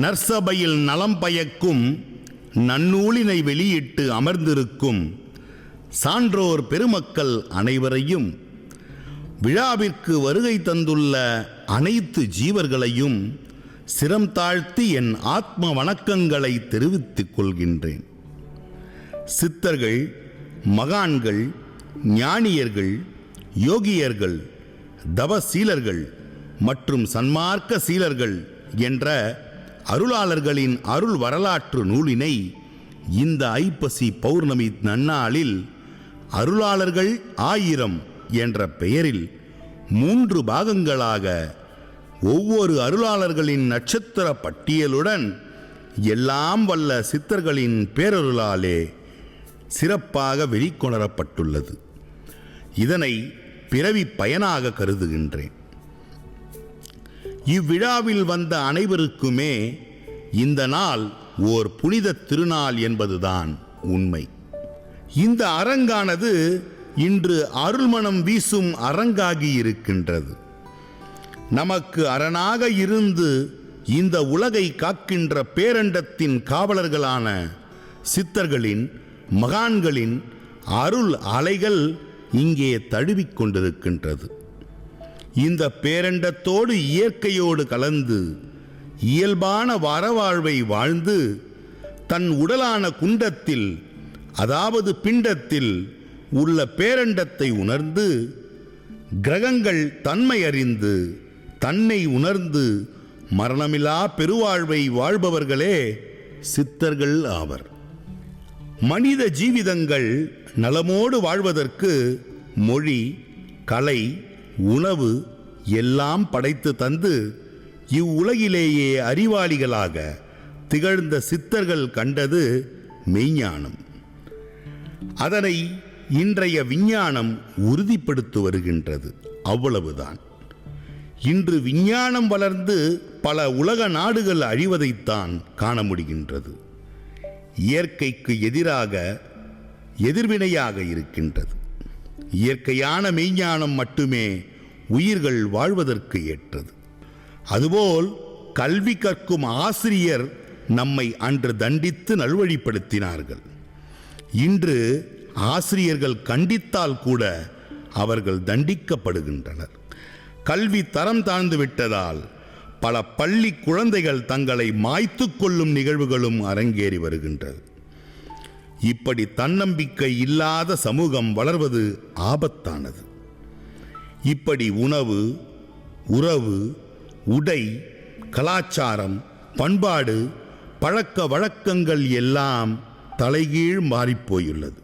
நற்சபையில் நலம் பயக்கும் நன்னூலினை வெளியிட்டு அமர்ந்திருக்கும் சான்றோர் பெருமக்கள் அனைவரையும் விழாவிற்கு வருகை தந்துள்ள அனைத்து ஜீவர்களையும் சிரம் தாழ்த்தி என் ஆத்ம வணக்கங்களை தெரிவித்துக் கொள்கின்றேன். சித்தர்கள் மகான்கள் ஞானியர்கள் யோகியர்கள் தவசீலர்கள் மற்றும் சன்மார்க்க சீலர்கள் என்ற அருளாளர்களின் அருள் வரலாற்று நூலினை இந்த ஐப்பசி பௌர்ணமி நன்னாளில் அருளாளர்கள் ஆயிரம் என்ற பெயரில் மூன்று பாகங்களாக ஒவ்வொரு அருளாளர்களின் நட்சத்திர பட்டியலுடன் எல்லாம் வல்ல சித்தர்களின் பேரருளாலே சிறப்பாக வெளிக்கொணரப்பட்டுள்ளது. இதனை பிறவி பயனாக கருதுகின்றேன். இவ்விழாவில் வந்த அனைவருக்குமே இந்த நாள் ஓர் புனித திருநாள் என்பதுதான் உண்மை. இந்த அரங்கானது இன்று அருள்மணம் வீசும் அரங்காகி இருக்கின்றது. நமக்கு அரணாக இருந்து இந்த உலகை காக்கின்ற பேரண்டத்தின் காவலர்களான சித்தர்களின் மகான்களின் அருள் அலைகள் இங்கே தழுவிக் கொண்டிருக்கின்றது. இந்த பேரண்டத்தோடு இயற்கையோடு கலந்து இயல்பான வரவாழ்வை வாழ்ந்து தன் உடலான குண்டத்தில் அதாவது பிண்டத்தில் உள்ள பேரண்டத்தை உணர்ந்து கிரகங்கள் தன்மை அறிந்து தன்னை உணர்ந்து மரணமில்லா பெருவாழ்வை வாழ்பவர்களே சித்தர்கள் ஆவர். மனித ஜீவிதங்கள் நலமோடு வாழ்வதற்கு மொழி கலை உணவு எல்லாம் படைத்து தந்து இவ்வுலகிலேயே அறிவாளிகளாக திகழ்ந்த சித்தர்கள் கண்டது மெய்ஞானம். அதனை இன்றைய விஞ்ஞானம் உறுதிப்படுத்தி வருகின்றது. அவ்வளவுதான். இன்று விஞ்ஞானம் வளர்ந்து பல உலக நாடுகள் அழிவதைத்தான் காண முடிகின்றது. இயற்கைக்கு எதிராக எதிர்வினையாக இருக்கின்றது. இயற்கையான மெய்ஞானம் மட்டுமே உயிர்கள் வாழ்வதற்கு ஏற்றது. அதுபோல் கல்வி கற்கும் ஆசிரியர் நம்மை அன்று தண்டித்து நல்வழிப்படுத்தினார்கள். இன்று ஆசிரியர்கள் கண்டித்தால் கூட அவர்கள் தண்டிக்கப்படுகின்றனர். கல்வி தரம் தாழ்ந்து விட்டதால் பல பள்ளி குழந்தைகள் தங்களை மாய்த்து கொள்ளும் நிகழ்வுகளும் அரங்கேறி வருகின்றது. இப்படி தன்னம்பிக்கை இல்லாத சமூகம் வளர்வது ஆபத்தானது. இப்படி உணவு உறவு உடை கலாச்சாரம் பண்பாடு பழக்க வழக்கங்கள் எல்லாம் தலைகீழ் மாறிப்போயுள்ளது.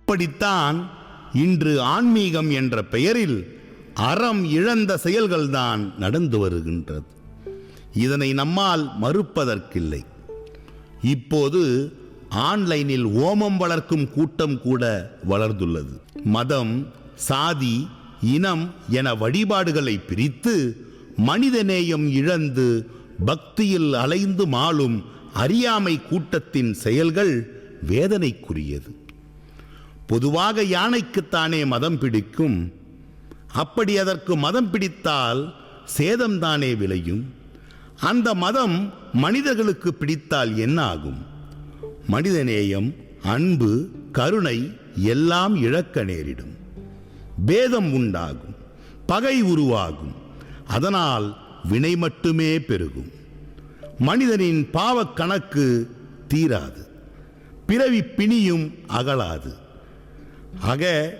இப்படித்தான் இன்று ஆன்மீகம் என்ற பெயரில் அறம் இழந்த செயல்கள்தான் நடந்து வருகின்றது. இதனை நம்மால் மறுப்பதற்கில்லை. இப்போது ஆன்லைனில் ஓமம் வளர்க்கும் கூட்டம் கூட வளர்ந்துள்ளது. மதம் சாதி இனம் என வழிபாடுகளை பிரித்து மனிதநேயம் இழந்து பக்தியில் அலைந்து மாளும் அறியாமை கூட்டத்தின் செயல்கள் வேதனைக்குரியது. பொதுவாக யானைக்குத்தானே மதம் பிடிக்கும். அப்படி அதற்கு மதம் பிடித்தால் சேதம்தானே விளையும். அந்த மதம் மனிதர்களுக்கு பிடித்தால் என்ன ஆகும் மனிதநேயம் அன்பு கருணை எல்லாம் இழக்க நேரிடும். பேதம் உண்டாகும் பகை உருவாகும் அதனால் வினை மட்டுமே பெருகும். மனிதனின் பாவக் கணக்கு தீராது பிறவி பிணியும் அகலாது. ஆக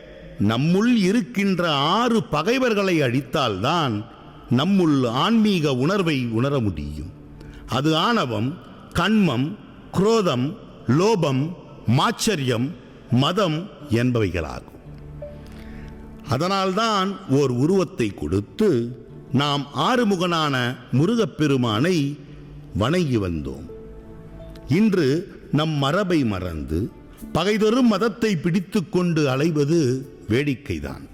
நம்முள் இருக்கின்ற ஆறு பகைவர்களை அழித்தால்தான் நம்முள் ஆன்மீக உணர்வை உணர முடியும். அது ஆணவம் கண்மம் குரோதம் லோபம் மாச்சரியம் மதம் என்பவைகளாகும். அதனால்தான் ஓர் உருவத்தை கொடுத்து நாம் ஆறுமுகனான முருகப்பெருமானை வணங்கி வந்தோம். இன்று நம் மரபை மறந்து பகைதொரும் மதத்தை பிடித்துக்கொண்டு அலைவது வேடிக்கைதான்.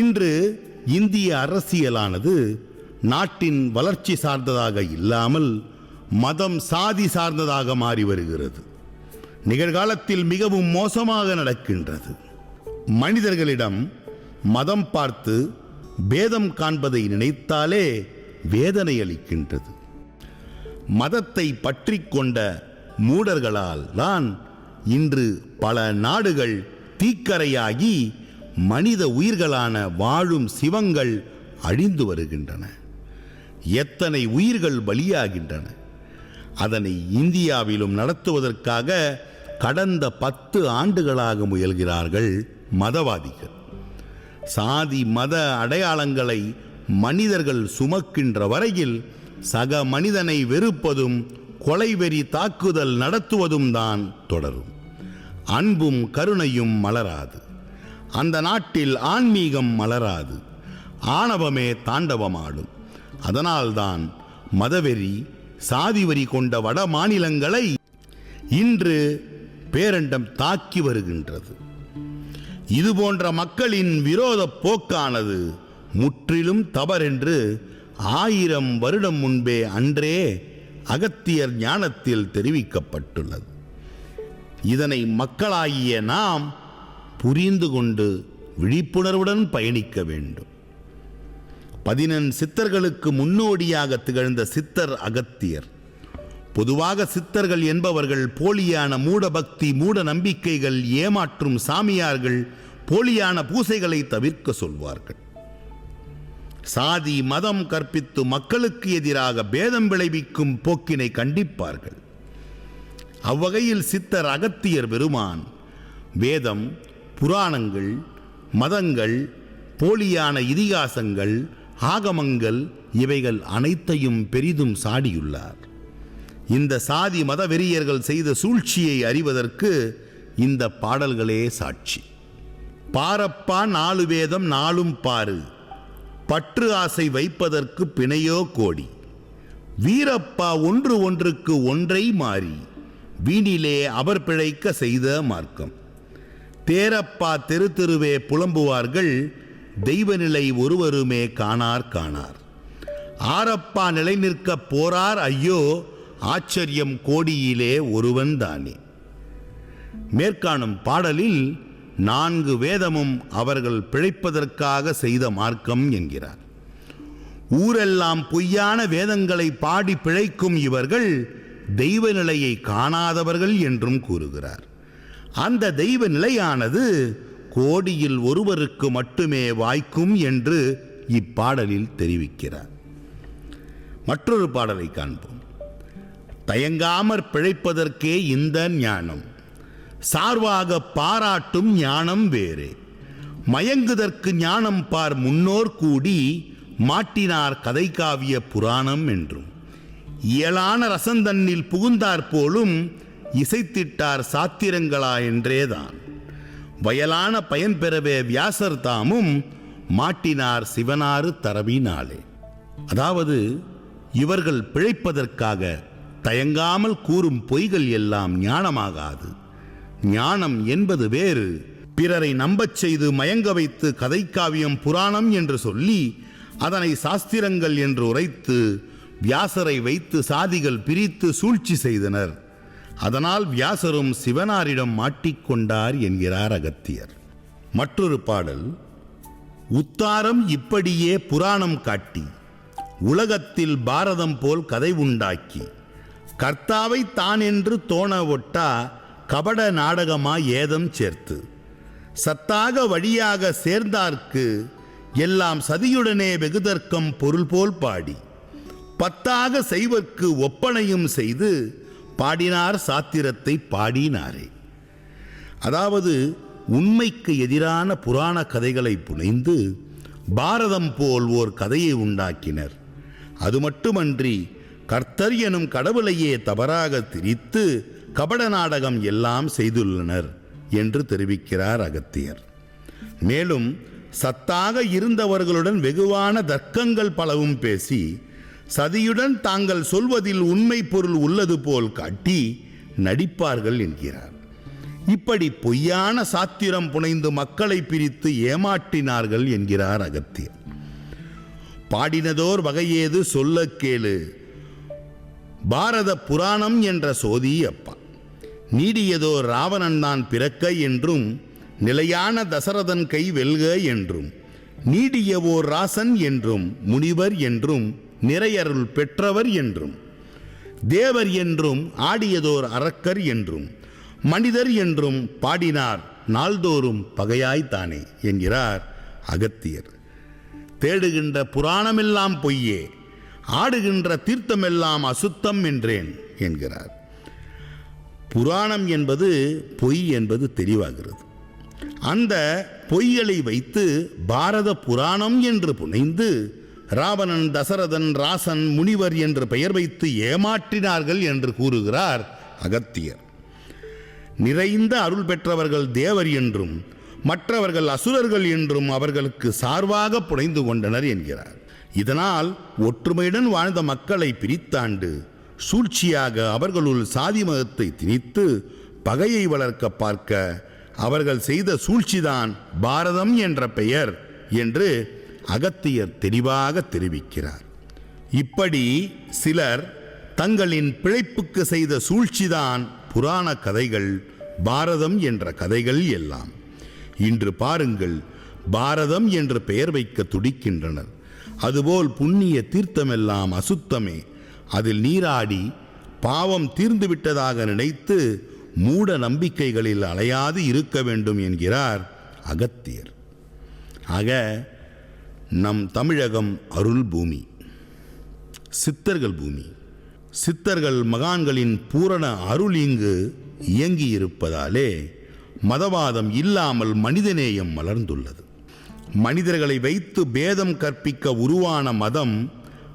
இன்று இந்திய அரசியலானது நாட்டின் வளர்ச்சி சார்ந்ததாக இல்லாமல் மதம் சாதி சார்ந்ததாக மாறி வருகிறது. நிகழ்காலத்தில் மிகவும் மோசமாக நடக்கின்றது. மனிதர்களிடம் மதம் பார்த்து பேதம் காண்பதை நினைத்தாலே வேதனை அளிக்கின்றது. மதத்தை பற்றி கொண்ட மூடர்களால் தான் இன்று பல நாடுகள் தீக்கரையாகி மனித உயிர்களான வாழும் சிவங்கள் அழிந்து வருகின்றன. எத்தனை உயிர்கள் பலியாகின்றன. அதனை இந்தியாவிலும் நடத்துவதற்காக கடந்த பத்து ஆண்டுகளாக முயல்கிறார்கள் மதவாதிகள். சாதி மத அடையாளங்களை மனிதர்கள் சுமக்கின்ற வரையில் சக மனிதனை வெறுப்பதும் கொலைவெறி தாக்குதல் நடத்துவதும் தான் தொடரும். அன்பும் கருணையும் மலராது. அந்த நாட்டில் ஆன்மீகம் மலராது. ஆணவமே தாண்டவமாடும். அதனால்தான் மதவெறி சாதிவெறி கொண்ட வட மாநிலங்களை இன்று பேரண்டம் தாக்கி வருகின்றது. இது போன்ற மக்களின் விரோத போக்கானது முற்றிலும் தவறென்று ஆயிரம் வருடம் முன்பே அன்றே அகத்தியர் ஞானத்தில் தெரிவிக்கப்பட்டுள்ளது. இதனை மக்களாகிய நாம் புரிந்து கொண்டு விழிப்புணர்வுடன் பயணிக்க வேண்டும். பதினெண் சித்தர்களுக்கு முன்னோடியாக திகழ்ந்த சித்தர் அகத்தியர் பொதுவாக சித்தர்கள் என்பவர்கள் போலியான மூடபக்தி மூட நம்பிக்கைகள் ஏமாற்றும் சாமியார்கள் போலியான பூசைகளை தவிர்க்க சொல்வார்கள். சாதி மதம் கற்பித்து மக்களுக்கு எதிராக பேதம் விளைவிக்கும் போக்கினை கண்டிப்பார்கள். அவ்வகையில் சித்தர் அகத்தியர் பெருமான் வேதம் புராணங்கள் மதங்கள் போலியான இதிகாசங்கள் ஆகமங்கள் இவைகள் அனைத்தையும் பெரிதும் சாடியுள்ளார். இந்த சாதி மத வெறியர்கள் செய்த சூழ்ச்சியை அறிவதற்கு இந்த பாடல்களே சாட்சி. பாரப்பா நாலு வேதம் நாளும் பாரு பற்று ஆசை வைப்பதற்கு பிணையோ கோடி. வீரப்பா ஒன்று ஒன்றுக்கு ஒன்றை மாறி. வீணிலே அவர் பிழைக்க செய்த மார்க்கம். தேரப்பா தெரு தெருவே புலம்புவார்கள். தெய்வநிலை ஒருவருமே காணார் காணார். ஆரப்பா நிலை நிற்க போறார் ஐயோ! ஆச்சரியம் கோடியிலே ஒருவன் தானே. மேற்காணும் பாடலில் நான்கு வேதமும் அவர்கள் பிழைப்பதற்காக செய்த மார்க்கம் என்கிறார். ஊரெல்லாம் பொய்யான வேதங்களை பாடி பிழைக்கும் இவர்கள் தெய்வ நிலையை காணாதவர்கள் என்றும் கூறுகிறார். அந்த தெய்வ நிலையானது கோடியில் ஒருவருக்கு மட்டுமே வாய்க்கும் என்று இப்பாடலில் தெரிவிக்கிறார். மற்றொரு பாடலை காண்போம். தயங்காமற் பிழைப்பதற்கே இந்த ஞானம். சார்வாக பாராட்டும் ஞானம் வேறு. மயங்குதற்கு ஞானம் பார் முன்னோர் கூடி மாட்டினார் கதை காவிய புராணம் என்றும். இயலான ரசந்தன்னில் புகுந்தார் போலும் இசைத்திட்டார் சாத்திரங்களா என்றேதான். வயலான பயன் பெறவே வியாசர் தாமும் மாட்டினார் சிவனாறு தரவினாலே. அதாவது இவர்கள் பிழைப்பதற்காக தயங்காமல் கூறும் பொய்கள் எல்லாம் ஞானமாகாது. ஞானம் என்பது வேறு. பிறரை நம்பச் செய்து மயங்க வைத்து கதைக்காவியம் புராணம் என்று சொல்லி அதனை சாஸ்திரங்கள் என்று உரைத்து வியாசரை வைத்து சாதிகள் பிரித்து சூழ்ச்சி செய்தனர். அதனால் வியாசரும் சிவனாரிடம் மாட்டிக்கொண்டார் என்கிறார் அகத்தியர். மற்றொரு பாடல். உத்தாரம் இப்படியே புராணம் காட்டி உலகத்தில் பாரதம் போல் கதை உண்டாக்கி கர்த்தாவை தான் என்று தோண ஒட்டா கபட நாடகமா ஏதம் சேர்த்து. சத்தாக வழியாக சேர்ந்தார்க்கு எல்லாம் சதியுடனே வெகுதர்க்கம் பொருள் போல் பாடி. பத்தாக செய்வர்க்கு ஒப்பனையும் செய்து பாடினார் சாத்திரத்தை பாடினாரே. அதாவது உண்மைக்கு எதிரான புராண கதைகளை புனைந்து பாரதம் போல் ஓர் கதையை உண்டாக்கினர். அது மட்டுமன்றி கர்த்தர் எனும் கடவுளையே தவறாக திரித்து கபட நாடகம் எல்லாம் செய்துள்ளனர் என்று தெரிவிக்கிறார் அகத்தியர். மேலும் சத்தாக இருந்தவர்களுடன் வெகுவான தர்க்கங்கள் பலவும் பேசி சதியுடன் தாங்கள் சொல்வதில் உண்மை பொருள் உள்ளது போல் காட்டி நடிப்பார்கள் என்கிறார். இப்படி பொய்யான சாத்திரம் புனைந்து மக்களை பிரித்து ஏமாற்றினார்கள் என்கிறார் அகத்தியர். பாடினதோர் வகையேது சொல்ல கேளு பாரத புராணம் என்ற சோதி அப்பா நீடியதோ ராவணன் தான் பிறக்க என்றும் நிலையான தசரதன் கை வெல்க என்றும் நீடியவோர் ராசன் என்றும் முனிவர் என்றும் நிறையருள் பெற்றவர் என்றும் தேவர் என்றும் ஆடியதோர் அரக்கர் என்றும் மனிதர் என்றும் பாடினார் நாள்தோறும் பகையாய்த்தானே என்கிறார் அகத்தியர். தேடுகின்ற புராணமெல்லாம் பொய்யே ஆடுகின்ற தீர்த்தமெல்லாம் அசுத்தம் என்றேன் என்கிறார். புராணம் என்பது பொய் என்பது தெளிவாகிறது. அந்த பொய்களை வைத்து பாரத புராணம் என்று புனைந்து ராவணன் தசரதன் ராசன் முனிவர் என்று பெயர் வைத்து ஏமாற்றினார்கள் என்று கூறுகிறார் அகத்தியர். நிறைந்த அருள் பெற்றவர்கள் தேவர் என்றும் மற்றவர்கள் அசுரர்கள் என்றும் அவர்களுக்கு சார்பாக புனைந்து கொண்டனர் என்கிறார். இதனால் ஒற்றுமையுடன் வாழ்ந்த மக்களை பிரித்தாண்டு சூழ்ச்சியாக அவர்களுள் சாதி மதத்தை திணித்து பகையை வளர்க்க பார்க்க அவர்கள் செய்த சூழ்ச்சிதான் பாரதம் என்ற பெயர் என்று அகத்தியர் தெளிவாக தெரிவிக்கிறார். இப்படி சிலர் தங்களின் பிழைப்புக்கு செய்த சூழ்ச்சிதான் புராண கதைகள் பாரதம் என்ற கதைகள் எல்லாம். இன்று பாருங்கள் பாரதம் என்று பெயர் வைக்க துடிக்கின்றனர். அதுபோல் புண்ணிய தீர்த்தமெல்லாம் அசுத்தமே. அதில் நீராடி பாவம் தீர்ந்துவிட்டதாக நினைத்து மூட நம்பிக்கைகளில் அலையாது இருக்க வேண்டும் என்கிறார் அகத்தியர். ஆக நம் தமிழகம் அருள் பூமி சித்தர்கள் பூமி. சித்தர்கள் மகான்களின் பூரண அருள் இங்கு இயங்கியிருப்பதாலே மதவாதம் இல்லாமல் மனிதநேயம் மலர்ந்துள்ளது. மனிதர்களை வைத்து பேதம் கற்பிக்க உருவான மதம்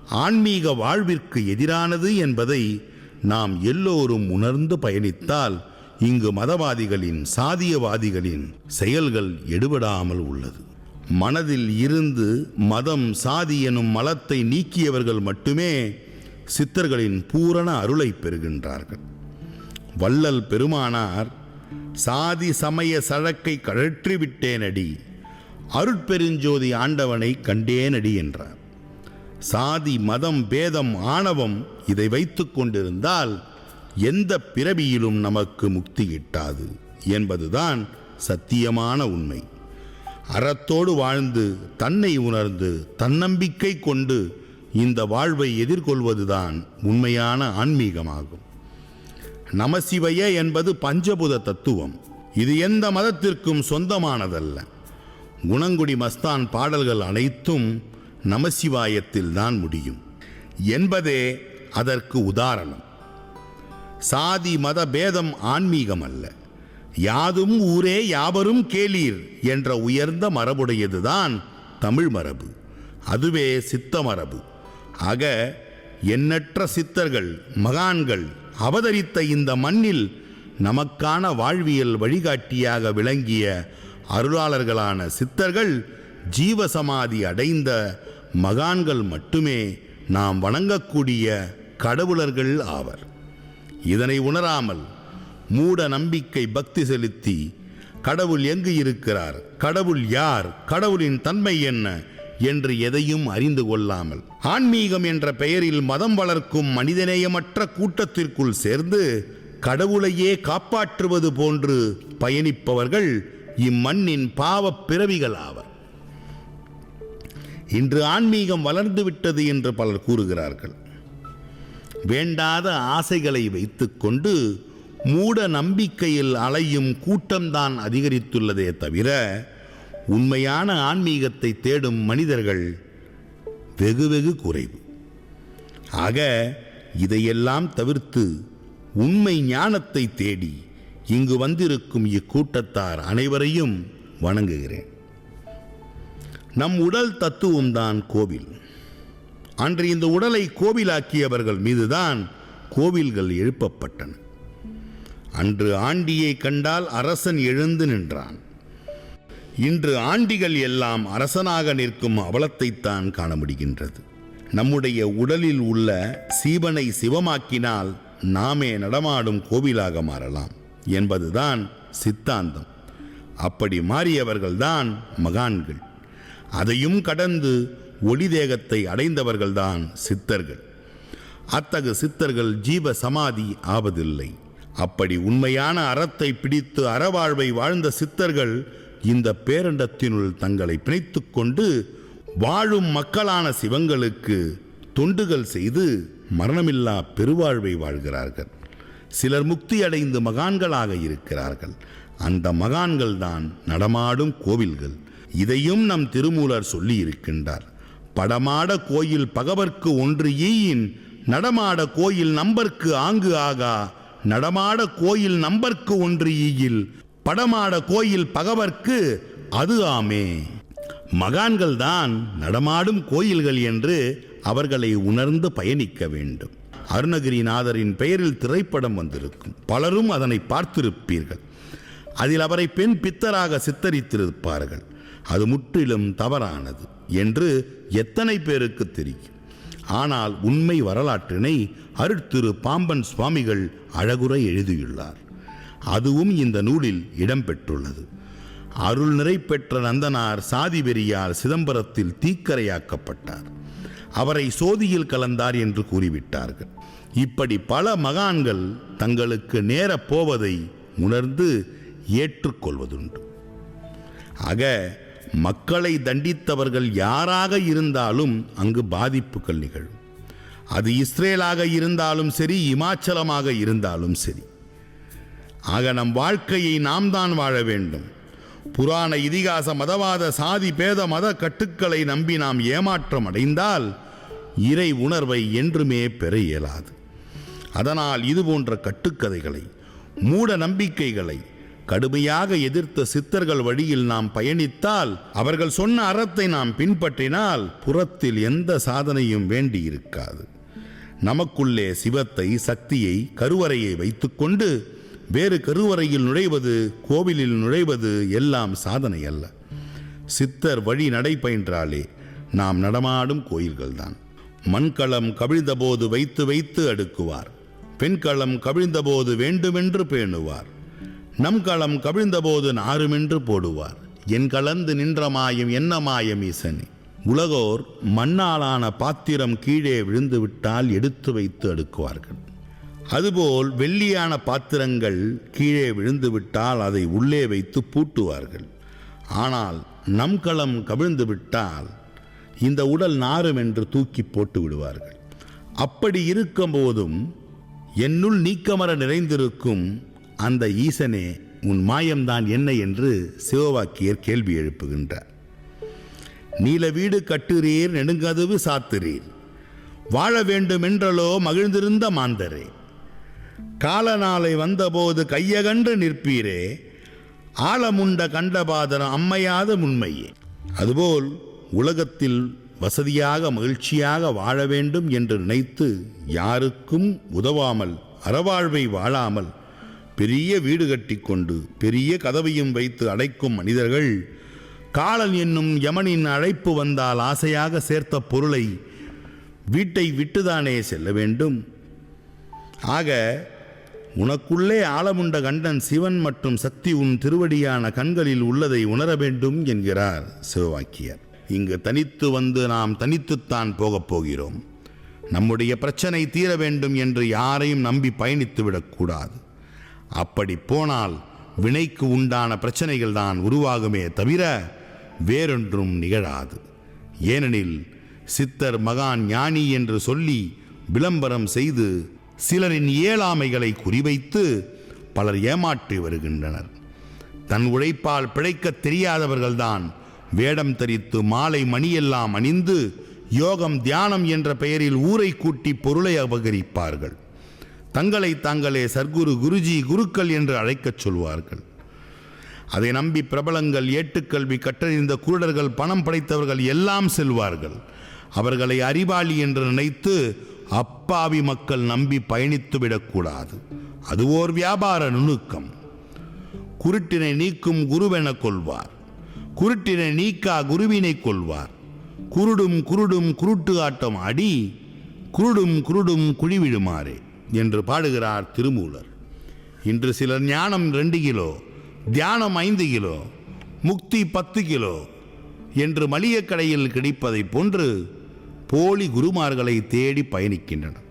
ஆன்மீக வாழ்விற்கு எதிரானது என்பதை நாம் எல்லோரும் உணர்ந்து பயணித்தால் இங்கு மதவாதிகளின் சாதியவாதிகளின் செயல்கள் எடுபடாமல் உள்ளது. மனதில் இருந்து மதம் சாதி எனும் மலத்தை நீக்கியவர்கள் மட்டுமே சித்தர்களின் பூரண அருளை பெறுகின்றார்கள். வள்ளல் பெருமானார் சாதி சமய சழக்கை கழற்றிவிட்டேனடி அருட்பெருஞ்சோதி ஆண்டவனை கண்டேனடி என்றார். சாதி மதம் பேதம் ஆணவம் இதை வைத்து கொண்டிருந்தால் எந்த பிறவியிலும் நமக்கு முக்தி கிட்டாது என்பதுதான் சத்தியமான உண்மை. அறத்தோடு வாழ்ந்து தன்னை உணர்ந்து தன்னம்பிக்கை கொண்டு இந்த வாழ்வை எதிர்கொள்வதுதான் உண்மையான ஆன்மீகமாகும். நமசிவைய என்பது பஞ்சபுத தத்துவம். இது எந்த மதத்திற்கும் சொந்தமானதல்ல. குணங்குடி மஸ்தான் பாடல்கள் அனைத்தும் நமசிவாயத்தில் தான் முடியும். என்பதே அதற்கு உதாரணம். சாதி மத பேதம் ஆன்மீகம் அல்ல யாதும் ஊரே யாவரும் கேளீர் என்ற உயர்ந்த மரபுடையதுதான் தமிழ் மரபு. அதுவே சித்த மரபு. ஆக எண்ணற்ற சித்தர்கள் மகான்கள் அவதரித்த இந்த மண்ணில் நமக்கான வாழ்வியல் வழிகாட்டியாக விளங்கிய அருளாளர்களான சித்தர்கள் ஜீவசமாதி அடைந்த மகான்கள் மட்டுமே நாம் வணங்கக்கூடிய கடவுளர்கள் ஆவர். இதனை உணராமல் மூட நம்பிக்கை பக்தி செலுத்தி கடவுள் எங்கு இருக்கிறார்? கடவுள் யார்? கடவுளின் தன்மை என்ன? என்று எதையும் அறிந்து கொள்ளாமல் ஆன்மீகம் என்ற பெயரில் மதம் வளர்க்கும் மனிதநேயமற்ற கூட்டத்திற்குள் சேர்ந்து கடவுளையே காப்பாற்றுவது போன்று பயணிப்பவர்கள் இம்மண்ணின் பாவப் பிறவிகள் ஆவர். இன்று ஆன்மீகம் வளர்ந்து விட்டது என்று பலர் கூறுகிறார்கள். வேண்டாத ஆசைகளை வைத்துக்கொண்டு மூட நம்பிக்கையில் அலையும் கூட்டம்தான் அதிகரித்துள்ளதே தவிர உண்மையான ஆன்மீகத்தை தேடும் மனிதர்கள் வெகு வெகு குறைவு. ஆக இதையெல்லாம் தவிர்த்து உண்மை ஞானத்தை தேடி இங்கு வந்திருக்கும் இக்கூட்டத்தார் அனைவரையும் வணங்குகிறேன். நம் உடல் தத்துவம்தான் கோவில். அன்று இந்த உடலை கோவிலாக்கியவர்கள் மீதுதான் கோவில்கள் எழுப்பப்பட்டன. அன்று ஆண்டியை கண்டால் அரசன் எழுந்து நின்றான். இன்று ஆண்டிகள் எல்லாம் அரசனாக நிற்கும் அவலத்தைத்தான் காண முடிகின்றது. நம்முடைய உடலில் உள்ள சீவனை சிவமாக்கினால் நாமே நடமாடும் கோவிலாக மாறலாம். என்பதுதான் சித்தாந்தம். அப்படி மாறியவர்கள்தான் மகான்கள். அதையும் கடந்து ஒளி தேகத்தை அடைந்தவர்கள்தான் சித்தர்கள். அத்தகு சித்தர்கள் ஜீவ சமாதி ஆவதில்லை. அப்படி உண்மையான அறத்தை பிடித்து அறவாழ்வை வாழ்ந்த சித்தர்கள் இந்த பேரண்டத்தினுள் தங்களை பிணைத்து கொண்டு வாழும் மக்களான சிவங்களுக்கு தொண்டுகள் செய்து மரணமில்லா பெருவாழ்வை வாழ்கிறார்கள். சிலர் முக்தி அடைந்து மகான்களாக இருக்கிறார்கள். அந்த மகான்கள் தான் நடமாடும் கோவில்கள். இதையும் நம் திருமூலர் சொல்லி இருக்கின்றார் படமாட கோயில் பகவர்க்கு ஒன்று ஈயின் நடமாட கோயில் நம்பர்க்கு ஆங்கு ஆகா நடமாட கோயில் நம்பர்க்கு ஒன்று ஈயில் படமாட கோயில் பகவர்க்கு அது ஆமே. மகான்கள் தான் நடமாடும் கோயில்கள் என்று அவர்களை உணர்ந்து பயணிக்க வேண்டும். அருணகிரிநாதரின் பெயரில் திரைப்படம் வந்திருக்கும். பலரும் அதனை பார்த்திருப்பீர்கள். அதில் அவரை பெண் பித்தராக சித்தரித்திருப்பார்கள். அது முற்றிலும் தவறானது என்று எத்தனை பேருக்கு தெரியும். ஆனால் உண்மை வரலாற்றினை அருட்திரு பாம்பன் சுவாமிகள் அழகுரை எழுதியுள்ளார். அதுவும் இந்த நூலில் இடம்பெற்றுள்ளது. அருள் நிறை பெற்ற நந்தனார் சாதி வெறியால் சிதம்பரத்தில் தீக்கரையாக்கப்பட்டார். அவரை சோதியில் கலந்தார் என்று கூறிவிட்டார்கள். இப்படி பல மகான்கள் தங்களுக்கு நேரப் போவதை உணர்ந்து ஏற்றுக்கொள்வதுண்டு. ஆக மக்களை தண்டித்தவர்கள் யாராக இருந்தாலும் அங்கு பாதிப்புகள் நிகழும். அது இஸ்ரேலாக இருந்தாலும் சரி இமாச்சலமாக இருந்தாலும் சரி. ஆக நம் வாழ்க்கையை நாம் தான் வாழ வேண்டும். புராண இதிகாச மதவாத சாதி பேத மத கட்டுக்களை நம்பி நாம் ஏமாற்றம் அடைந்தால் இறை உணர்வை என்றுமே பெற இயலாது. அதனால் இது போன்ற கட்டுக்கதைகளை மூட நம்பிக்கைகளை கடுமையாக எதிர்த்த சித்தர்கள் வழியில் நாம் பயணித்தால் அவர்கள் சொன்ன அறத்தை நாம் பின்பற்றினால் புறத்தில் எந்த சாதனையும் வேண்டியிருக்காது. நமக்குள்ளே சிவத்தை சக்தியை கருவறையை வைத்துக்கொண்டு வேறு கருவறையில் நுழைவது கோவிலில் நுழைவது எல்லாம் சாதனை அல்ல. சித்தர் வழி நடைபயின்றாலே நாம் நடமாடும் கோயில்கள்தான். மண்கலம் கவிழ்ந்தபோது வைத்து வைத்து அடுக்குவார். பெண்களம் கவிழ்ந்தபோது வேண்டுமென்று பேணுவார். நம் களம் கவிழ்ந்தபோது நாருமென்று போடுவார். என் கலந்து நின்ற மாயம் என்ன மாயம் ஈசனே உலகோர் மண்ணாலான பாத்திரம் கீழே விழுந்துவிட்டால் எடுத்து வைத்து அடுக்குவார்கள். அதுபோல் வெள்ளியான பாத்திரங்கள் கீழே விழுந்துவிட்டால் அதை உள்ளே வைத்து பூட்டுவார்கள். ஆனால் நம் களம் கவிழ்ந்து விட்டால் இந்த உடல் நாரும் என்று தூக்கி போட்டு விடுவார்கள் அப்படி இருக்கும்போதும் என்னுள் நீக்கமர நிறைந்திருக்கும் அந்த ஈசனே உன் மாயம்தான் என்ன என்று சிவவாக்கியர் கேள்வி எழுப்புகின்றார். நீல வீடு கட்டுறீர் நெடுங்கதவு சாத்துறீர். வாழ வேண்டுமென்றலோ மகிழ்ந்திருந்த மாந்தரே. காலநாளை வந்தபோது கையகன்று நிற்பீரே. ஆழமுண்ட கண்டபாதரம் அம்மையாத உண்மையே. அதுபோல் உலகத்தில் வசதியாக மகிழ்ச்சியாக வாழ வேண்டும் என்று நினைத்து யாருக்கும் உதவாமல் அறவாழ்வை வாழாமல் பெரிய வீடு கட்டிக்கொண்டு பெரிய கதவையும் வைத்து அடைக்கும் மனிதர்கள் காலன் என்னும் யமனின் அழைப்பு வந்தால் ஆசையாக சேர்த்த பொருளை வீட்டை விட்டுதானே செல்ல வேண்டும்? ஆக உனக்குள்ளே ஆழமுண்ட கண்டன் சிவன் மற்றும் சக்தி உன் திருவடியான கண்களில் உள்ளதை உணர வேண்டும் என்கிறார் சிவவாக்கியர். இங்கு தனித்து வந்து நாம் தனித்துத்தான் போகப் போகிறோம். நம்முடைய பிரச்சனை தீர வேண்டும் என்று யாரையும் நம்பி பயணித்து விடக்கூடாது அப்படி போனால் வினைக்கு உண்டான பிரச்சனைகள் தான் உருவாகுமே தவிர வேறொன்றும் நிகழாது. ஏனெனில் சித்தர் மகான் ஞானி என்று சொல்லி விளம்பரம் செய்து சிலரின் இயலாமைகளை குறிவைத்து பலர் ஏமாற்றி வருகின்றனர். தன் உழைப்பால் பிழைக்கத் தெரியாதவர்கள்தான் வேடம் தரித்து மாலை மணியெல்லாம் அணிந்து யோகம் தியானம் என்ற பெயரில் ஊரை கூட்டி பொருளை அபகரிப்பார்கள். தங்களை தாங்களே சர்க்குரு குருஜி குருக்கள் என்று அழைக்கச் சொல்வார்கள். அதை நம்பி பிரபலங்கள் ஏட்டுக்கல்வி கற்றறிந்த குருடர்கள் பணம் படைத்தவர்கள் எல்லாம் செல்வார்கள். அவர்களை அறிவாளி என்று நினைத்து அப்பாவி மக்கள் நம்பி பயணித்து விடக்கூடாது. அது ஓர் வியாபார நுணுக்கம். குருட்டினை நீக்கும் குருவென கொள்வார். குருட்டினை நீக்கா குருவினை கொள்வார். குருடும் குருடும் குருட்டு ஆட்டம் அடி குருடும் குருடும் குழிவிடுமாறே என்று பாடுகிறார் திருமூலர். இன்று சிலர் ஞானம் ரெண்டு கிலோ தியானம் ஐந்து கிலோ முக்தி பத்து கிலோ என்று மளிகைக் கடையில் கிடைப்பதைப் போன்று போலி குருமார்களை தேடி பயணிக்கின்றனர்.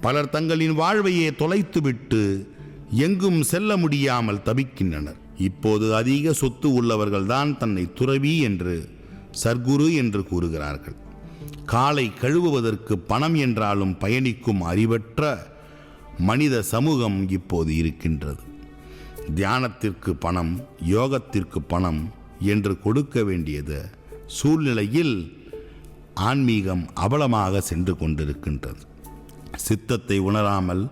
பலர் தங்களின் வாழ்வையே தொலைத்துவிட்டு எங்கும் செல்ல முடியாமல் தவிக்கின்றனர். இப்போது அதிக சொத்து உள்ளவர்கள்தான் தன்னை துறவி என்று சர்க்குரு என்று கூறுகிறார்கள். காலை கழுவுவதற்கு பணம் என்றாலும் பயணிக்கும் அறிவற்ற மனித சமூகம் இப்போது இருக்கின்றது. தியானத்திற்கு பணம் யோகத்திற்கு பணம் என்று கொடுக்க வேண்டியது சூழ்நிலையில் ஆன்மீகம் அவலமாக சென்று கொண்டிருக்கின்றது. சித்தத்தை உணராமல்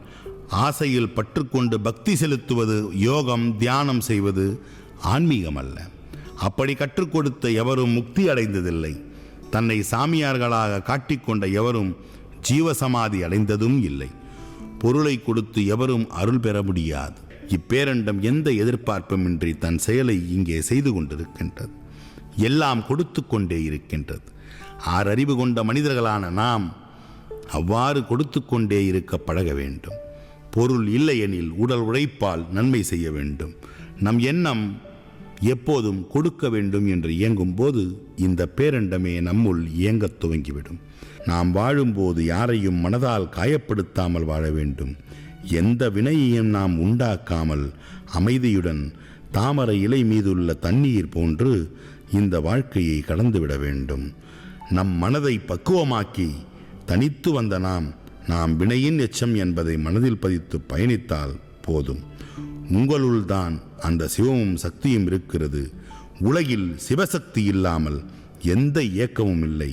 ஆசையில் பற்றுக்கொண்டு பக்தி செலுத்துவது யோகம் தியானம் செய்வது ஆன்மீகம் அல்ல அப்படி கற்றுக் கொடுத்த எவரும் முக்தி அடைந்ததில்லை. தன்னை சாமியார்களாக காட்டிக்கொண்ட எவரும் ஜீவசமாதி அடைந்ததும் இல்லை. பொருளை கொடுத்து எவரும் அருள் பெற முடியாது. இப்பேரண்டம் எந்த எதிர்பார்ப்புமின்றி தன் செயலை இங்கே செய்து கொண்டிருக்கின்றது. எல்லாம் கொடுத்து கொண்டே இருக்கின்றது. ஆறறிவு கொண்ட மனிதர்களான நாம் அவ்வாறு கொடுத்து கொண்டே இருக்க பழக வேண்டும். பொருள் இல்லையெனில் உடல் உழைப்பால் நன்மை செய்ய வேண்டும். நம் எண்ணம் எப்போதும் கொடுக்க வேண்டும் என்று இயங்கும்போது இந்த பேரண்டமே நம்முள் இயங்கத் துவங்கிவிடும். நாம் வாழும்போது யாரையும் மனதால் காயப்படுத்தாமல் வாழ வேண்டும். எந்த வினையையும் நாம் உண்டாக்காமல் அமைதியுடன் தாமரை இலை மீதுள்ள தண்ணீர் போன்று இந்த வாழ்க்கையை கடந்துவிட வேண்டும். நம் மனதை பக்குவமாக்கி தனித்து வந்த நாம் நாம் வினையின் எச்சம் என்பதை மனதில் பதித்து பயணித்தால் போதும். உங்களுள் தான் அந்த சிவமும் சக்தியும் இருக்கிறது. உலகில் சிவசக்தி இல்லாமல் எந்த இயக்கமும் இல்லை.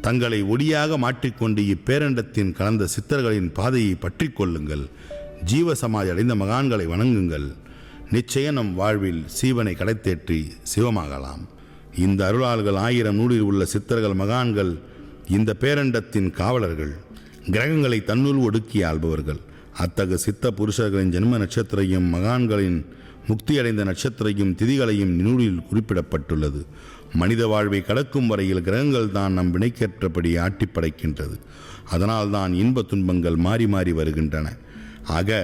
தங்களை ஒடியாக மாற்றிக்கொண்டு இப்பேரண்டத்தின் கலந்த சித்தர்களின் பாதையை பற்றி கொள்ளுங்கள். ஜீவசமாதி அடைந்த மகான்களை வணங்குங்கள். நிச்சயம் நம் வாழ்வில் சீவனை கடைத்தேற்றி சிவமாகலாம். இந்த அருளாள்கள் ஆயிரம் நூலில் உள்ள சித்தர்கள் மகான்கள் இந்த பேரண்டத்தின் காவலர்கள். கிரகங்களை தன்னுள் ஒடுக்கி ஆள்பவர்கள். அத்தகு சித்த புருஷர்களின் ஜென்ம நட்சத்திரையும் மகான்களின் முக்தியடைந்த நட்சத்திரையும் திதிகளையும் நூலில் குறிப்பிடப்பட்டுள்ளது. மனித வாழ்வை கடக்கும் வரையில் கிரகங்கள் தான் நம் வினைக்கேற்றபடி ஆட்டிப்படைக்கின்றது அதனால் தான் இன்ப துன்பங்கள் மாறி மாறி வருகின்றன. ஆக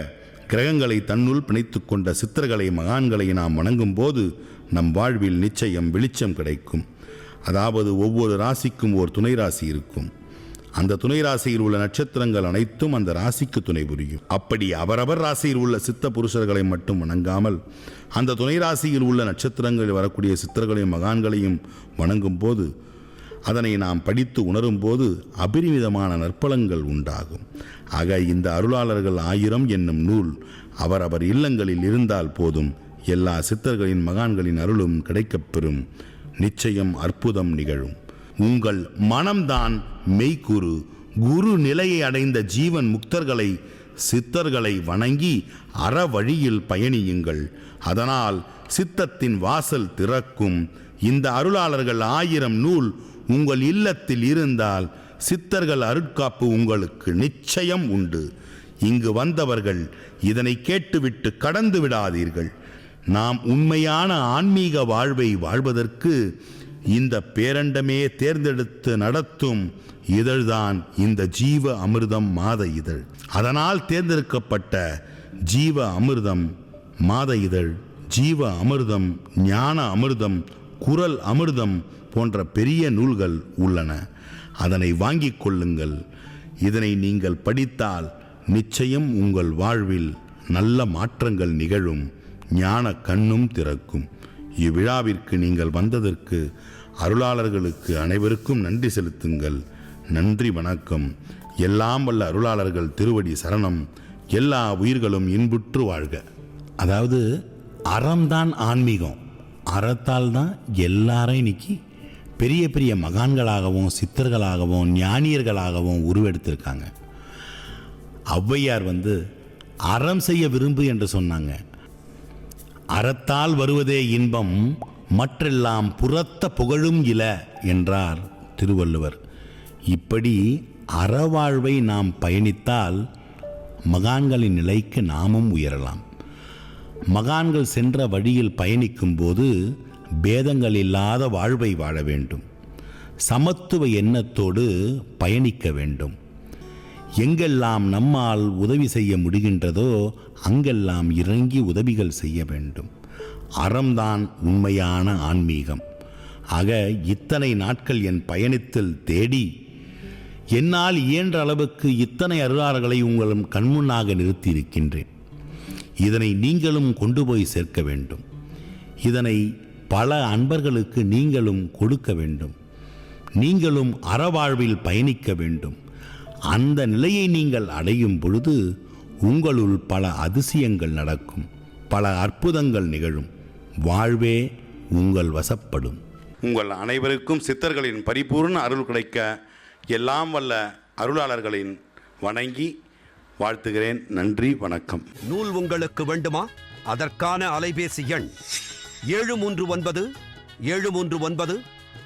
கிரகங்களை தன்னுள் பிணைத்து கொண்ட சித்தர்களை மகான்களை நாம் வணங்கும் போது நம் வாழ்வில் நிச்சயம் வெளிச்சம் கிடைக்கும். அதாவது ஒவ்வொரு ராசிக்கும் ஓர் துணை ராசி இருக்கும். அந்த துணை ராசியில் உள்ள நட்சத்திரங்கள் அனைத்தும் அந்த ராசிக்கு துணை புரியும். அப்படி அவரவர் ராசியில் உள்ள சித்த புருஷர்களை மட்டும் வணங்காமல் அந்த துணை ராசியில் உள்ள நட்சத்திரங்களில் வரக்கூடிய சித்தர்களையும் மகான்களையும் வணங்கும் போது அதனை நாம் படித்து உணரும் போது அபரிமிதமான நற்பலங்கள் உண்டாகும். ஆக இந்த அருளாளர்கள் ஆயிரம் என்னும் நூல் அவரவர் இல்லங்களில் இருந்தால் போதும். எல்லா சித்தர்களின் மகான்களின் அருளும் கிடைக்கப்பெறும் நிச்சயம் அற்புதம் நிகழும். உங்கள் மனம்தான் மெய்க்குரு. குரு நிலையை அடைந்த ஜீவன் முக்தர்களை சித்தர்களை வணங்கி அற வழியில் பயணியுங்கள். அதனால் சித்தத்தின் வாசல் திறக்கும். இந்த அருளாளர்கள் ஆயிரம் நூல் உங்கள் இல்லத்தில் இருந்தால் சித்தர்கள் அருட்காப்பு உங்களுக்கு நிச்சயம் உண்டு. இங்கு வந்தவர்கள் இதனை கேட்டுவிட்டு கடந்து விடாதீர்கள். நாம் உண்மையான ஆன்மீக வாழ்வை வாழ்வதற்கு இந்த பேரண்டமே தேர்ந்தெடுத்து நடத்தும் இதழ்தான் இந்த ஜீவ அமிர்தம் மாத இதழ். அதனால் தேர்ந்தெடுக்கப்பட்ட ஜீவ அமிர்தம் மாத இதழ் ஜீவ அமிர்தம் ஞான அமிர்தம் குரல் அமிர்தம் போன்ற பெரிய நூல்கள் உள்ளன. அதனை வாங்கிக் கொள்ளுங்கள். இதனை நீங்கள் படித்தால் நிச்சயம் உங்கள் வாழ்வில் நல்ல மாற்றங்கள் நிகழும். ஞான கண்ணும் திறக்கும். இவ்விழாவிற்கு நீங்கள் வந்ததற்கு அருளாளர்களுக்கு அனைவருக்கும் நன்றி செலுத்துங்கள். நன்றி வணக்கம். எல்லாம் வல்ல அருளாளர்கள் திருவடி சரணம். எல்லா உயிர்களும் இன்புற்று வாழ்க. அதாவது அறம்தான் ஆன்மீகம். அறத்தால் தான் எல்லாரும் இன்னைக்கு பெரிய பெரிய மகான்களாகவும் சித்தர்களாகவும் ஞானியர்களாகவும் உருவெடுத்திருக்காங்க. ஔவையார் வந்து அறம் செய்ய விரும்பு என்று சொன்னாங்க. அறத்தால் வருவதே இன்பம் மற்றெல்லாம் புறத்த புகழும் இல என்றார் திருவள்ளுவர். இப்படி அறவாழ்வை நாம் பயணித்தால் மகான்களின் நிலைக்கு நாமும் உயரலாம். மகான்கள் சென்ற வழியில் பயணிக்கும்போது பேதங்கள் இல்லாத வாழ்வை வாழ வேண்டும். சமத்துவ எண்ணத்தோடு பயணிக்க வேண்டும். எங்கெல்லாம் நம்மால் உதவி செய்ய முடிகின்றதோ அங்கெல்லாம் இறங்கி உதவிகள் செய்ய வேண்டும். அறம்தான் உண்மையான ஆன்மீகம். ஆக இத்தனை நாட்கள் என் பயணத்தில் தேடி என்னால் இயன்ற அளவுக்கு இத்தனை அருளாறுகளை உங்களும் கண்முன்னாக நிறுத்தியிருக்கின்றேன். இதனை நீங்களும் கொண்டு போய் சேர்க்க வேண்டும். இதனை பல அன்பர்களுக்கு நீங்களும் கொடுக்க வேண்டும். நீங்களும் அறவாழ்வில் பயணிக்க வேண்டும். அந்த நிலையை நீங்கள் அடையும் பொழுது உங்களுள் பல அதிசயங்கள் நடக்கும் பல அற்புதங்கள் நிகழும். வாழ்வே உங்கள் வசப்படும். உங்கள் அனைவருக்கும் சித்தர்களின் பரிபூர்ண அருள் கிடைக்க எல்லாம் வல்ல அருளாளர்களின் வணங்கி வாழ்த்துகிறேன். நன்றி வணக்கம். நூல் உங்களுக்கு வேண்டுமா? அதற்கான அலைபேசி எண் ஏழு மூன்று ஒன்பது ஏழு மூன்று ஒன்பது